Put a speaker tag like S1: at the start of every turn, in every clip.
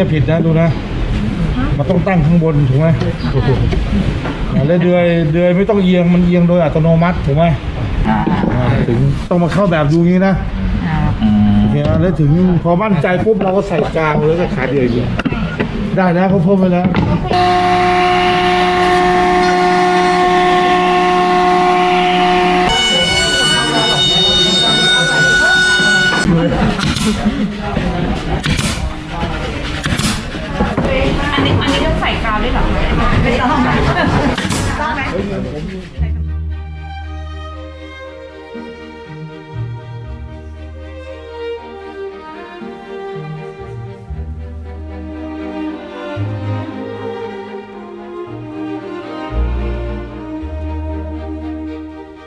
S1: อย่างเงี้ยผิดนะดูนะ มันต้องตั้งข้างบนถูกไหมอ่าแล้วเดือยเดือยไม่ต้องเอียงมันเอียงโดยอัตโนมัติถูกไหม
S2: อ่า
S1: อ่าถึงต้องมาเข้าแบบดูงี้นะ
S2: อืม
S1: โอเคนะแล้วถึงพอมั่นใจปุ๊บเราก็ใส่กลางแล้วก็ขาเดียวเดียวได้แล้วเขาพ่มไปแล้ว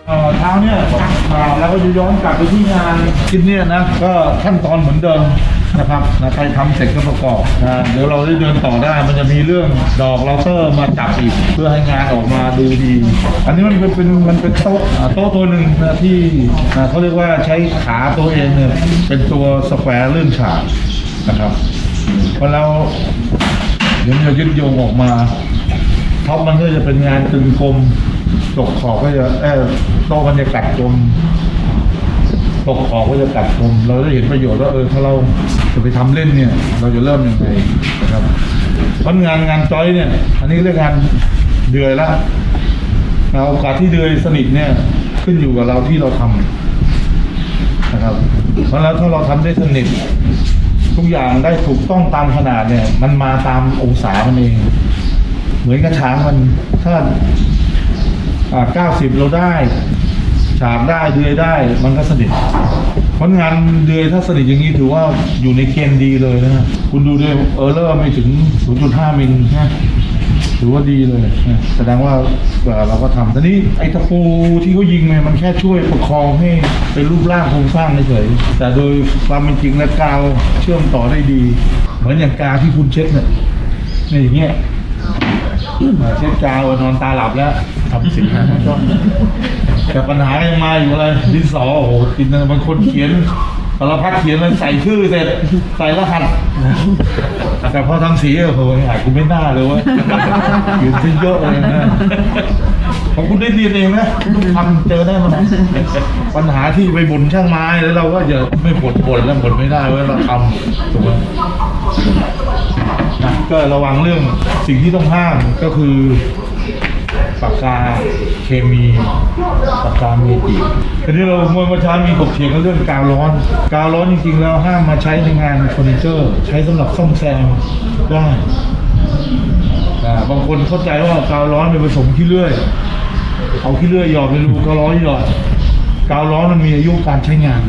S3: ต่อเท้า
S1: เนี่ยอ่าเราก็จะย้อนกลับไปที่งานชิ้นเนี้นะ ก็ขั้นตอนเหมือนเดิม นะครับนะใครทำเสร็จก็ประกอบนะเดี๋ยวเราได้เดินต่อได้ มันจะมีเรื่องดอกเราเตอร์มาจับอีก เพื่อให้งานออกมาดูดี อันนี้มันเป็นเป็นมันเป็นโต๊ะอ่าโต๊ะตัวหนึ่งนะที่อ่าเขาเรียกว่าใช้ขาตัวเองเนี่ยเป็นตัวสแควร์เลื่อนฉากนะครับพอเราเดี๋ยวมันจะยึดโยงออกมาท็อปมันก็จะเป็นงานตึงกลมตกขอบก็จะเออโต๊ะมันจะกัดกลม ตกขอบก็จะกัดกลมเราได้เห็นประโยชน์ว่าเออถ้าเราจะไปทำเล่นเนี่ย เราจะเริ่มยังไงนะครับเพราะงานงานจอยเนี่ย อันนี้เรียกงานเดือยละนะโอกาสที่เดือยสนิทเนี่ยขึ้นอยู่กับเราที่เราทำนะครับ เพราะแล้วถ้าเราทำได้สนิท ทุกอย่างได้ถูกต้องตามขนาดเนี่ย มันมาตามองศามันเอง เหมือนกระช้างมันถ้าอ่าเก้าสิบเราได้ ฉากได้เดือยได้มันก็สนิทเพราะงานเดือยถ้าสนิทอย่างนี้ถือว่าอยู่ในเกณฑ์ดีเลยนะ คุณดูด้วยเออร์เลอร์ไม่ถึง 0.5 มิลนะถือว่าดีเลยนะแสดงว่าเราก็ทำทีนี้ไอ้ตะปูที่เขายิงเนี่ยมันแค่ช่วยประคองให้เป็นรูปร่างโครงสร้างเฉยแต่โดยความเป็นจริงแล้วกาวเชื่อมต่อได้ดี เหมือนอย่างกาวที่คุณเช็ดเนี่ยเนี่ยอย่างเงี้ย เช็ดกาวนอนตาหลับแล้วทำสิ่งนั้นก็แต่ปัญหายังมาอยู่อะไรดินสอโอ้โหกินบางคนเขียนสารพัดเขียนมันใส่ชื่อเสร็จใส่รหัสแต่พอทำสีโอ้โหหายกูไม่น่าเลยเว่าเขียนซะเยอะเลยนะของคุณได้เรียนเองนะทำเจอได้ไหมปัญหาที่ไปบ่นช่างไม้แล้วเราก็จะไม่บ่นบ่นแล้วบ่นไม่ได้เว้ยเราทำถูกไหม นะก็ระวังเรื่องสิ่งที่ต้องห้ามก็คือปากกาเคมีปากกาเมจิทีนี้เราเมื่อเช้ามีถกเถียงกันเรื่องกาวร้อน กาวร้อนจริงๆแล้วห้ามมาใช้ในงานเฟอร์นิเจอร์ ใช้สำหรับซ่อมแซมได้บางคนเข้าใจว่ากาวร้อนเป็นผสมขี้เลื่อย เอาขี้เลื่อยหยอดในรูกาวร้อนหยอด กาวร้อนมันมีอายุการใช้งาน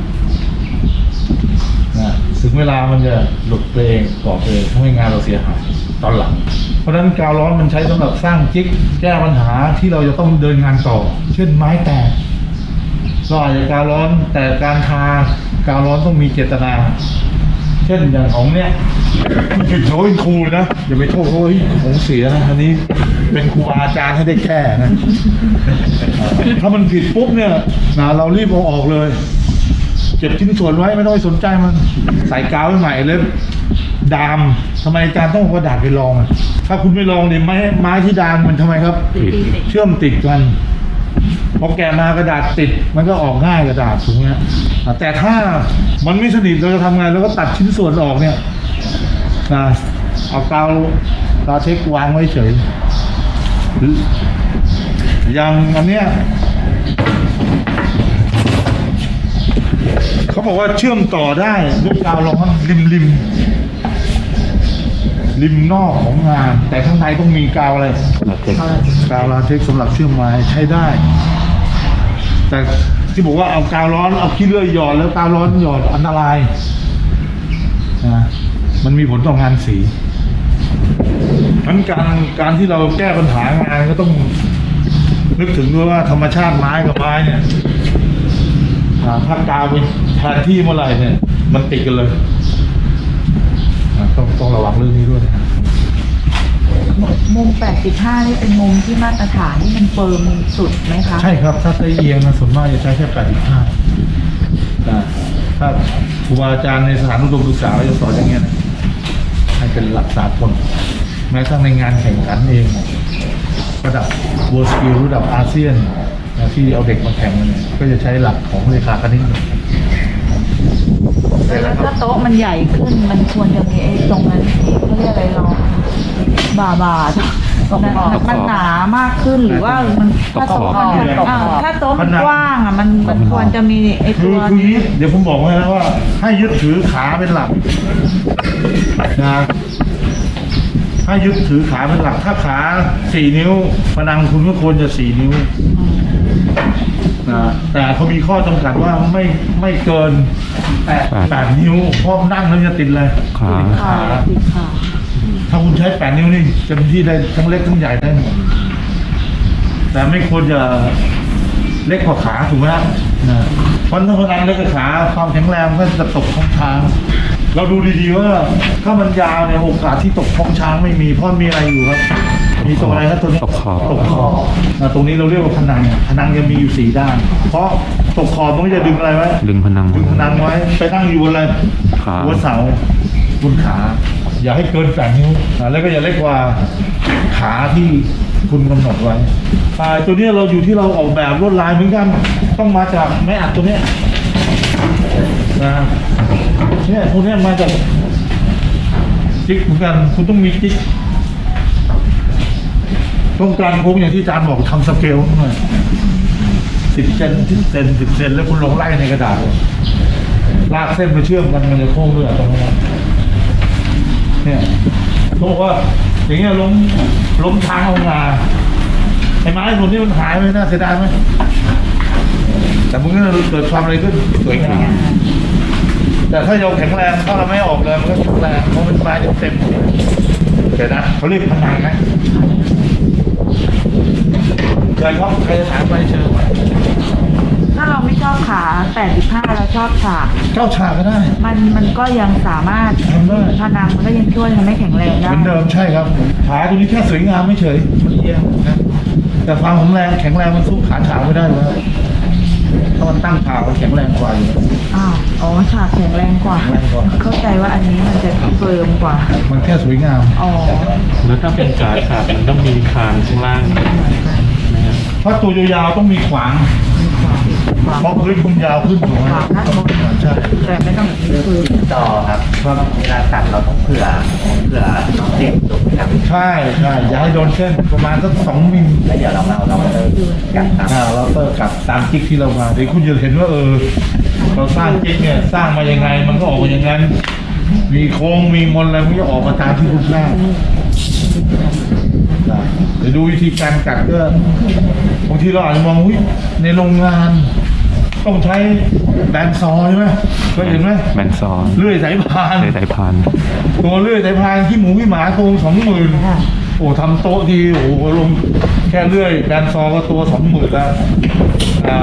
S1: ถึงเวลามันจะหลุดไปเองก่อไปเองทำให้งานเราเสียหายตอนหลัง เพราะฉะนั้นกาวร้อนมันใช้สำหรับสร้างจิ๊กแก้ปัญหาที่เราจะต้องเดินงานต่อ เช่นไม้แตกก็อาจจะกาวร้อนแต่การทากาวร้อนต้องมีเจตนา เช่นอย่างของเนี้ยผิดโชเป็นครูนะอย่าไปโทษเขาว่าเฮ้ยของเสียนะอันนี้เป็นครูอาจารย์ให้ได้แก้นะถ้ามันผิดปุ๊บเนี่ยนะเรารีบเอาออกเลยเก็บชิ้นส่วนไว้ไม่ต้องไปสนใจมันใส่กาวไว้ใหม่เลยดามทำไมอาจารย์ต้องเอากระดาษไปลองอะถ้าคุณไม่ลองเนี่ยไม้ไม้ที่ดามมันทำไมครับ เชื่อมติดกันพอแกะมากระดาษติดมันก็ออกง่ายกระดาษถูกไหมฮะอะแต่ถ้ามันไม่สนิทเราจะทำไงเราก็ตัดชิ้นส่วนออกเนี่ยนะเอากาวกาวเทควางไว้เฉยหรืออย่างอันเนี้ยเขา บอกว่าเชื่อมต่อได้ด้วยกาวร้อนริมริมริมนอกของงาน แต่ข้างในต้องมีกาวอะไรกาวลาเทคสำหรับเชื่อมไม้ใช้ได้ แต่ที่บอกว่าเอากาวร้อนเอาขี้เลื่อยหยอดแล้วกาวร้อนหยอดอันตรายนะมันมีผลต่องานสีทั้นการการที่เราแก้ปัญหางานก็ต้องนึกถึงด้วยว่าธรรมชาติไม้กับไม้เนี่ยอ่า ถ้ากาวไปแทนที่เมื่อไหร่เนี่ย มันติดกันเลยอ่าต้องต้องระวังเรื่องนี้ด้วยนะครับ
S2: มุม 85 นี่เป็นมุมที่มาตรฐานที่มันเฟิร์มสุดไหมคะ
S1: ใช่ครับถ้าไซเอียงนะส่วนมากจะใช้แค่ 85อ่าถ้าครูบาอาจารย์ในสถานอุดมศึกษาก็จะสอนอย่างเงี้ยนะให้เป็นหลักสากลแม้กระทั่งในงานแข่งขันเอง ระดับ World Skill ระดับอาเซียนนะ ที่เอาเด็กมาแข่งกันเนี่ยก็จะใช้หลักของเลขาคณิต
S2: แล้วถ้าโต๊ะมันใหญ่ขึ้นมันควรจะมีไอ้ตรงนั้นที่เขาเรียกอะไรรองบ่าบ่ามันหนามากขึ้นหรือว่ามันถ้าโต๊ะมันอ่าถ้าโต๊ะมันกว้างอะมันมันควรจะมีไอ้
S1: คื
S2: ตั
S1: อ
S2: ว
S1: คือ
S2: นี้
S1: นี้เดี๋ยวผมบอกไว้นะว่า ให้ยึดถือขาเป็นหลักนะให้ยึดถือขาเป็นหลักถ้าขาสี่นิ้วพนังคุณก็ควรจะสี่นิ้วนะ แต่เขามีข้อจำกัดว่าไม่ไม่เกินแปดแปดนิ้วเพราะนั่งแล้วจะติดเลย
S4: ขา
S1: ติด
S2: ค่ะ
S1: ขา
S2: ติดขา
S1: ถ้าคุณใช้แปดนิ้วนี่เต็มที่ได้ทั้งเล็กทั้งใหญ่ได้หมดแต่ไม่ควรจะเล็กกว่าขาถูกไหมครับนะเพราะถ้าพนังเล็กกว่าขาความแข็งแรงก็จะตกท้องช้าง เราดูดีๆว่าถ้ามันยาวเนี่ยโอกาสที่ตกท้องช้างไม่มีเพราะมีอะไรอยู่ครับ มีตัวอะไรครับตัวนี้
S4: ตกขอบ
S1: ตกขอบนะตรงนี้เราเรียกว่าพนังพนังจะมีอยู่สี่ด้าน เพราะตกขอบมันก็จะดึงอะไรไว้
S4: ดึงพนัง
S1: ดึงพนังไว้ ไปนั่งอยู่บนอะไร
S4: ขา
S1: หัวเสาบนขา อย่าให้เกินแปดนิ้วอ่าแล้วก็อย่าเล็กกว่าขาที่คุณกำหนดไว้อ่าตัวเนี้ยเราอยู่ที่เราออกแบบลวดลายเหมือนกันต้องมาจากไม้อัดตัวเนี้ยนะเนี่ยพวกเนี้ยมาจากจิ๊กเหมือนกัน คุณต้องมีจิ๊ก ตรงกลางโค้งอย่างที่อาจารย์บอกทำสเกลหน่อยสิบเซนสิบเซนสิบเซนแล้วคุณลงไล่ในกระดาษเลยลากเส้นไปเชื่อมกันมันจะโค้งด้วยตรงนั้นเนี่ยเขาบอกว่า อย่างเงี้ยล้มล้มทางเอางาไอ้ไม้ผลนี่มันหายไปน่าเสียดายไหมแต่มันก็เกิดความอะไรขึ้นสวยงามแต่ถ้าเราแข็งแรงถ้าเราไม่ออกเลยมันก็แข็งแรงเพราะมันไม้เต็มๆเดี๋ยวนะเขาเรียกพนังนะเชิญครับใครจะถามไปเชิญ
S2: ถ้าเราไม่ชอบขา 85 เราชอบฉาก
S1: เจ้าชาก็ได้
S2: มันมันก็ยังสามารถ
S1: ทำได้
S2: พนังมันก็ยังช่วยทำให้แข็งแรง
S1: เห
S2: ได้
S1: มือนเดิมใช่ครับขาตัวนี้แค่สวยงามไม่เฉยมันเอียงนะแต่ความแข็งแรงแข็งแรงมันสู้ขาฉากไม่ได้เลยถ้ามันตั้งฉากมันแข็งแรงกว่าอยู่
S2: อ้าวอ๋อฉากแข็งแรงกว่า
S1: แข็งแรงกว่า
S2: เข้าใจว่าอันนี้มันจะเฟิร์มกว่า
S1: มันแค่สวยงาม
S2: อ๋อ
S4: แล้วถ้าเป็นขาขาดมันต้องมีคานข้างล่าง นะครับ
S1: เพราะตัวยาวๆต้องมีขวาง
S2: ขวาง
S1: เพราะพื้นคุณยาวขึ้นถูกไหม
S2: ขวางด้านบน
S1: ใช่
S2: แต่ไม่ต้องเฟิร์ม
S5: ต่อครับเวลาตัดเราต้องเผื่อเผื่อเด็กตกครับ
S1: ใช่ใช่อย่าให้โดนเส้นประมาณสักสองมิล
S5: แล้วเดี๋ยวเราเราเราเลิกกันครับ
S1: อ่าเราเตอร์กับตามจิ๊กที่เรามาเดี๋ยวคุณจะเห็นว่าเออ เราสร้างจิ๊กเนี่ยสร้างมายังไง มันก็ออกมาอย่างนั้น มีโค้งมีมนอะไรมันจะออกมาตามที่คุณสร้างนะ เดี๋ยวดูวิธีการกัดก็บางทีเราอาจจะมองวิในโรงงาน ต้องใช้แบนซอใช่ไหมเคยเห็นไหม
S4: แบนซอน
S1: เลื่อยสายพาน
S4: เลยสายพาน
S1: ตัวเลื่อยสายพานที่หมูที่หมาตัวสองหมื่นโอ้ทำโต๊ะทีโอ้โหลงแค่เลื่อยแบนซอก็ตัวสองหมื่นแล้วอ่า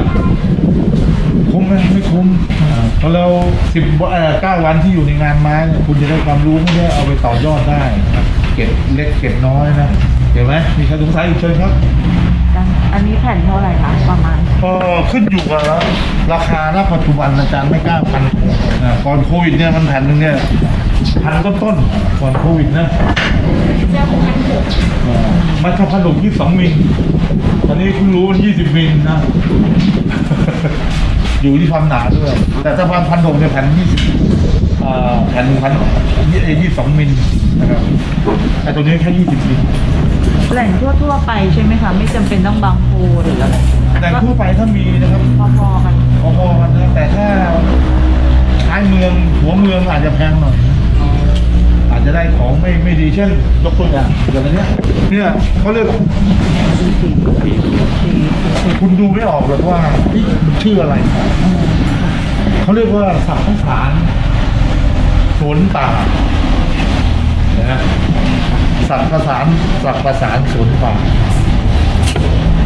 S1: คุ้มไหมไม่คุ้มอ่าเพราะเราสิบเอ่อเก้าวันที่อยู่ในงานไม้เนี่ยคุณจะได้ความรู้ไม่ได้เอาไปต่อยอดได้นะเก็บเล็กเก็บน้อยนะ เห็นไหมมีใครสงสัยอีกเชิญครับ
S2: อันนี้แผ่นเท่าไหร่คะประมาณ
S1: ก็ขึ้นอยู่กับราคาณปัจจุบันอาจารย์ไม่กล้าพันอ่าก่อนโควิดเนี่ยมันแผ่นหนึงเนี่ยพันต้นต้นๆก่อนโควิดนะอ่ามันถ้าพันหกยี่สิบสองมิลตอนนี้เพิ่งรู้มันยี่สิบมิลนะ อยู่ที่ความหนาด้วย แต่ถ้าพันพันหกเนี่ยแผ่นยี่สิบแผ่นพันยี่สิบสองมิลนะครับแต่ตัวนี้แค่ยี่สิบมิล
S2: แหล่งทั่วๆไปใช่ไหมคะ ไม่จำเป็นต้องบางโพหรืออะไร
S1: แต่ทั่วไปถ้ามีนะครับ
S2: พอๆกัน
S1: พอๆกันนะแต่ถ้าท้ายเมืองหัวเมืองอาจจะแพงหน่อยนะอาจจะได้ของไม่ไม่ดีเช่นยกตัวอย่างอย่างอันเนี้ยเนี่ยเขาเรียกคุณดูไม่ออกหรอกว่านี่มันชื่ออะไร เขาเรียกว่าสัพพสารสวนป่านะฮะ สัตว์ประสานสัตว์ประสานสวนป่า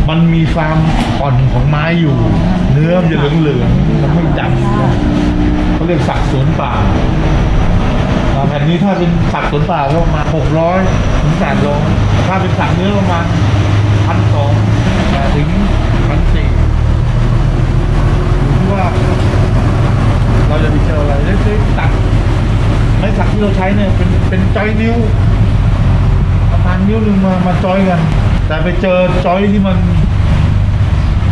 S1: มันมีความอ่อนของไม้อยู่ เนื้อมันจะเหลืองๆมันไม่ดำเขาเรียกสักสวนป่าแผ่นนี้ถ้าเป็นสักสวนป่าก็ประมาณหกร้อยถึงแปดร้อยถ้าเป็นสักเนื้อประมาณพันสองถึงพันสี่อยู่ที่ว่า เราจะไปเจออะไรเล็กๆตักไม้สักที่เราใช้เนี่ยเป็นเป็นจอยนิ้ว ประมาณนิ้วหนึ่งมามาจอยกัน แต่ไปเจอจอยที่มัน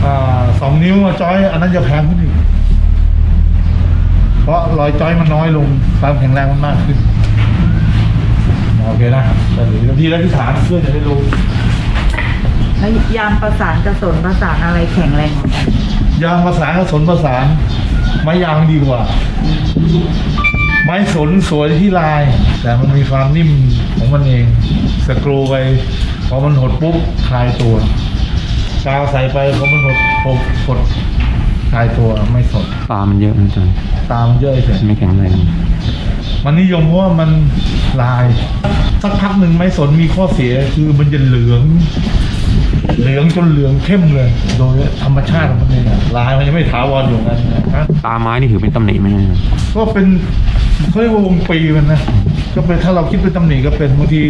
S1: อ่าสองนิ้วมาจอย อันนั้นจะแพงขึ้นอีกเพราะรอยจอยมันน้อยลงความแข็งแรงมันมากขึ้นโอเคนะแต่เดี๋ยวทีละที่ฐานเพื่อจะได้รู้
S2: แล้วยางประสานกระสนประสานอะไรแข็งแรงกว่ากัน
S1: ยางประสานกับสนประสาน ไม้ยางดีกว่า ไม้สนสวยที่ลาย แต่มันมีความนิ่มของมันเอง สกรูไปพอมันหดปุ๊บคลายตัวกาวใส่ไปพอมันหดหดหดคลายตัวไม่สด
S4: ปลามันเยอะนะอาจารย์
S1: ตามนเยอะเฉย
S4: ไม่แข็งแรง
S1: มันนิยมเพราะว่ามันลาย สักพักหนึ่งไม้สนมีข้อเสียคือมันจะเหลือง เหลืองจนเหลืองเข้มเลย โดยธรรมชาติของมันเองอะลายมันยังไม่ถาวรอยู่กันนะ
S4: ตาไม้นี่ถือเป็นตำหนิไหมอาจารย์
S1: ก็เป็นเขาเรียกว่าวงปีมันนะ ก็เป็นถ้าเราคิดเป็นตำหนิก็เป็นบางที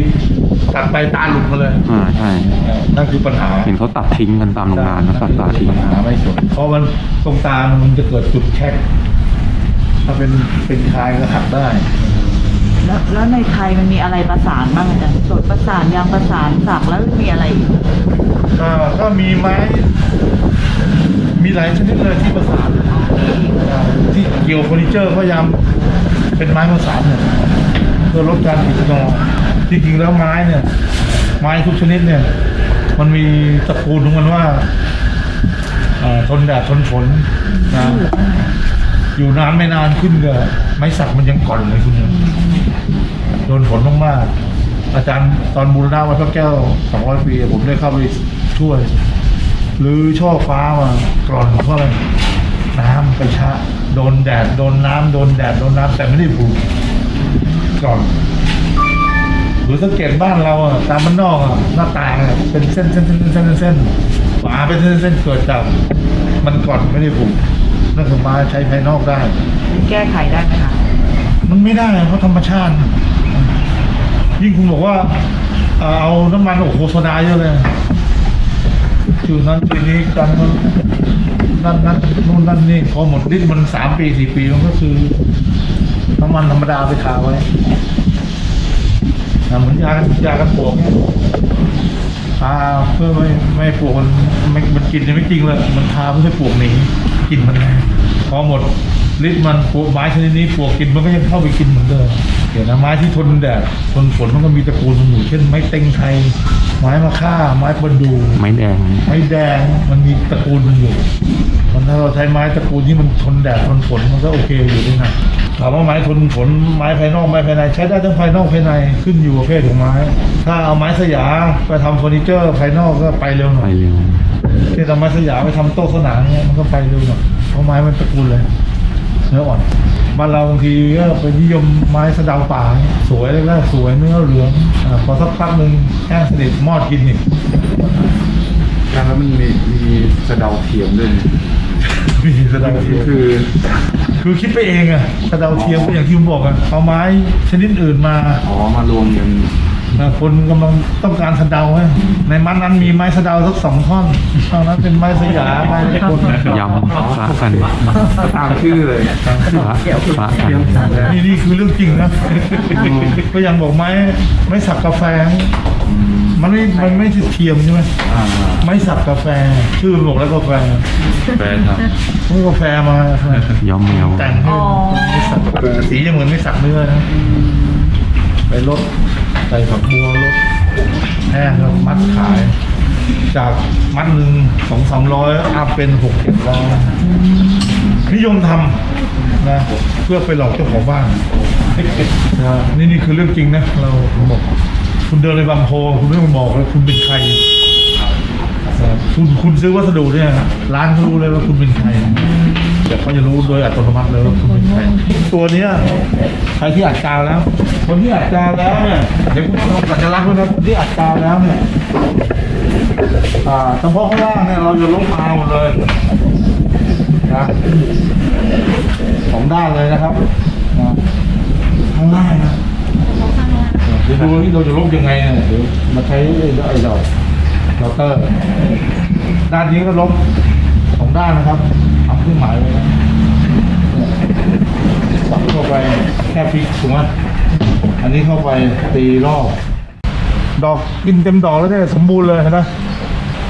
S1: ตัดไปตาหลุดมาเลย
S4: อ่าใช่
S1: นั่นคือปัญหา
S4: เห็นเขาตัดทิ้งกันตามโรงงานนะตัดตาทิ้ง
S1: ปัญหาไม่สวยเพราะมันตรงตามันจะเกิดจุดแคกถ้าเป็นเป็นคายก็หักได้
S2: แล้วแล้วในไทยมันมีอะไรประสานบ้างอาจารย์สนประสานยางประสานสักแล้วมีอะไรอีก
S1: ก็ก็มีไม้มีหลายชนิดเลยที่ประสานอ่าที่เกี่ยวเฟอร์นิเจอร์พยายามเป็นไม้ประสานเนี่ยเพื่อลดการติดงอที่จริงแล้วไม้เนี่ย ไม้ทุกชนิดเนี่ย มันมีตระกูลของมันว่าทนแดดทนฝนนะอยู่นานไม่นานขึ้นก็ไม้สักมันยังก่อนเลยคุณเนี่ยโดนฝนมากๆอาจารย์ตอนบูรณะวัดพระแก้วสองร้อยปี ผมได้เข้าไปช่วยหรือช่อฟ้ามากร่อนเพราะอะไรน้ำไปชะโดนแดดโดนน้ำโดนแดดโดนน้ำแต่ไม่ได้ผูก กร่อนหรือสังเกตบ้านเราอะตามบ้านนอกอะหน้าต่างอะเป็นเส้นเส้นเส้นเส้นเส้นเส้นฝาเป็นเส้นเส้นเกิดจากมันก่อนไม่ได้ผูกนั่นคือมาใช้ภายนอกได้
S2: แก้ไขได้ไหมคะ
S1: มันไม่ได้เพราะธรรมชาติ ยิ่งคุณบอกว่าเอ่อเอาน้ำมันโอ้โหโซดาเยอะเลยจุดนั้นจุดนี้กันนั่นนั่นนู่นนั่นนี่พอหมดฤทธิ์มันสามปีสี่ปีมันก็คือ น้ำมันธรรมดาไปทาไว้อะเหมือนยากันยากันปวกเนี่ยทาเพื่อไม่ไม่ให้ปวกมันไม่มันกลินจะไม่จริงเลยมันทาเพื่อให้ปวกหนีกลินมันแรงพอหมดฤทธิ์มันปวกไม้ชนิดนี้ปวกกินมันก็ยังเข้าไปกินเหมือนเดิมเดี๋ยวนะไม้ที่ทนแดดทนฝนมันก็มีตระกูลมันอยู่เช่นไม้เต็งไทย ไม้มะค่า ไม้ประดู
S4: ไม้แดง
S1: ไม้แดงมันมีตระกูลมันอยู่มันถ้าเราใช้ไม้ตระกูลที่มันทนแดดทนฝนมันก็โอเคอยู่ด้วยนะ ถามว่าไม้ทนฝนไม้ภายนอกไม้ภายในใช้ได้ทั้งภายนอกภายในขึ้นอยู่กับประเภทของไม้ ถ้าเอาไม้สยามไปทำเฟอร์นิเจอร์ภายนอกก็ไปเร็วหน่
S4: ไป
S1: อย
S4: เร็ว
S1: ที่เอาไม้สยามไปทำโต๊ะสนามเนี่ยมันก็ไปเร็วหน่อยเพราะไม้มันตระกูลเลยเนื้ออ่อนบ้านเราบางทีก็ไปนิยมไม้สะเดาป่าเนี่ยสวยแรกๆสวยเนื้อเหลืองอาพอสักพักหนึ่งแห้งสนิทมอดกินอีก
S6: แล้วมันมีมีสะเดาเทียมด้วยนะ
S1: มีสะเดาเทียม
S6: คือ
S1: คือคิดไปเองอะสะเดาเทียมก็อย่างที่ผมบอกอะเอาไม้ชนิดอื่นมา
S6: อ๋อมารวมกัน
S1: นะคนกำลังต้องการสะเดาให้ในมันนั้นมีไม้สะเดาสักสองท่อนตอนนั้นเป็นไม้สยามไม้ตะกล
S4: ยำพระกัน
S6: ตามชื่อเลย
S4: พระพระกัน
S1: นี่นี่คือเรื่องจริงนะก็ยังบอกไม้ไม้สักกาแฟ มันไม่ มันไม่ใช่เทียมใช่ไหม
S6: อ่า
S1: ไม้สักกาแฟ ชื่อบอกแล้วกาแฟ
S6: แฟนครับ
S1: มันกาแฟมา
S4: ย้อมแมว
S1: แต่งให้ไม่สักสีจะเหมือนไม่สักเนื้อนะ ไปลดใส่ฝักบัวลดแห้งแล้วมัดขาย จากมัดหนึ่งสองสามร้อยอัพเป็นหกเจ็ดร้อยนิยมทำนะเพื่อไปหลอกเจ้าของบ้านนะนี่นี่คือเรื่องจริงนะ เราผมบอก คุณเดินในบางโพคุณไม่ต้องบอกเลยคุณเป็นใครคุณคุณซื้อวัสดุเนี่ยร้านเขารู้เลยว่าคุณเป็นใครแต่เขาจะรู้โดยอัตโนมัติเลยว่าคุณเป็นใครตัวเนี้ยใครที่อัดกาวแล้ว คนที่อัดกาวแล้วเนี่ยเดี๋ยวคุณลองสัญลักษณ์ด้วยนะคนที่อัดกาวแล้วเนี่ยอ่าเฉพาะข้างล่างเนี่ยเราจะลบมาหมดเลยนะสองด้านเลยนะครับนะข้างล่างนะ ดี๋ยวดูที่เราจะลบยังไงเนี่ยเดี๋ยวมาใช้ไอ้ไอ้ดอกเราเตอร์ด้านนี้ก็ลบสองด้านนะครับทำเครื่องหมายไว้นะเนี่ยสับเข้าไปแค่พลิกถูกไหมอันนี้เข้าไปตีรอบ ดอกกินเต็มดอกแล้วเนี่ยสมบูรณ์เลยนะ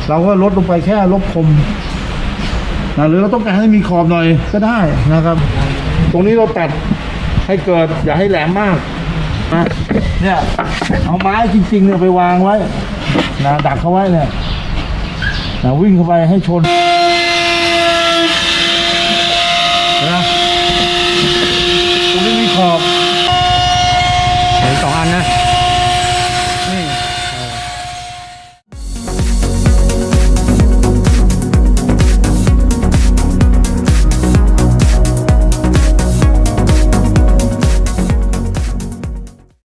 S1: เราก็ลดลงไปแค่ลบคมนะหรือเราต้องการให้มีขอบหน่อยก็ได้นะครับ ตรงนี้เราตัดให้เกิดอย่าให้แหลมมาก เนี่ยเอาไม้จริงๆเนี่ยไปวางไว้นะดักเขาไว้เนี่ยนะวิ่งเข้าไปให้ชนนะตรงนี้มีขอบ